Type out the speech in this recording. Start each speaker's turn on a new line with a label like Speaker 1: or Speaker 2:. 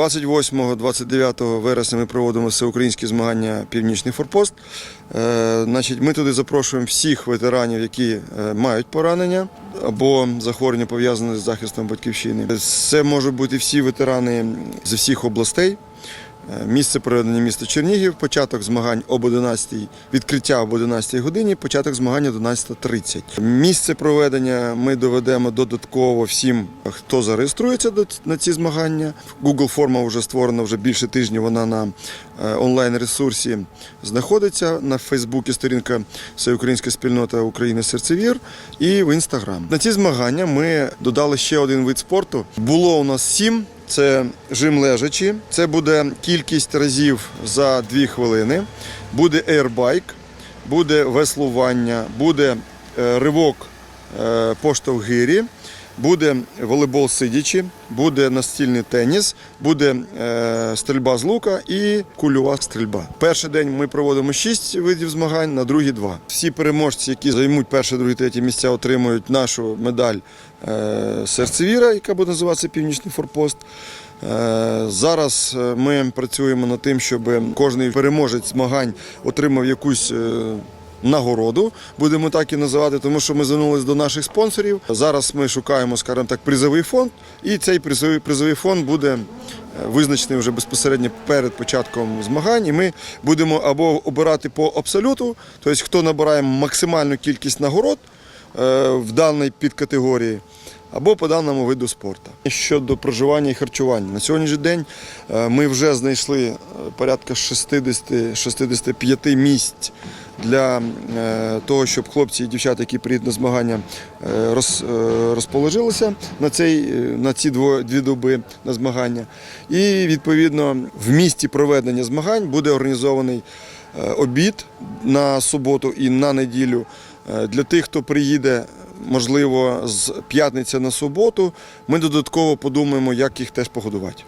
Speaker 1: 28-29 вересня ми проводимо всеукраїнські змагання Північний Форпост. Е, Значить, ми туди запрошуємо всіх ветеранів, які е, мають поранення або захворювання пов'язане з захистом батьківщини. Це можуть бути всі ветерани з всіх областей. Е, Місце проведення місто Чернігів, початок змагань об 11, відкриття об 11 годині, початок змагань о 11.30. Місце проведення ми доведемо додатково всім, хто зареєструється на ці змагання. Google форма вже створена вже більше тижня. Вона на е, онлайн-ресурсі знаходиться на Фейсбуці. Сторінка Всеукраїнська спільнота України Серцевір і в Інстаграм. На ці змагання ми додали ще один вид спорту. Було у нас сім. Це жим лежачі. Це буде кількість разів за 2 хвилини. Буде ейрбайк, буде веслування, буде е, ривок е, поштовх гирі, буде волейбол сидячи, буде настільний теніс, буде е, стрільба з лука і кульова стрільба. Перший день ми проводимо 6 видів змагань, на другий 2. Всі переможці, які займуть перше, друге, третє місця, отримують нашу медаль е, серцевіра, яка буде називатися Північний форпост. Е, Зараз е, ми працюємо над тим, щоб кожен переможець змагань отримав якусь е, нагороду, будемо так і називати, тому що ми звернулися до наших спонсорів. Зараз ми шукаємо, скажімо так, призовий фонд, і цей призовий, призовий фонд буде е, визначений вже безпосередньо перед початком змагань. І ми будемо або обирати по абсолюту, тобто хто набирає максимальну кількість нагород е, в даній підкатегорії. Або по даному виду спорту. Щодо проживання і харчування. На сьогоднішній день е, ми вже знайшли порядка 60-65 місць для е, того, щоб хлопці і дівчата, які приїдуть на змагання, е, е, розположилися на, цей, на ці дві доби на змагання. І відповідно в місті проведення змагань буде організований обід на суботу і на неділю для тих, хто приїде. Можливо, з п'ятниці на суботу ми додатково подумаємо, як їх теж погодувати.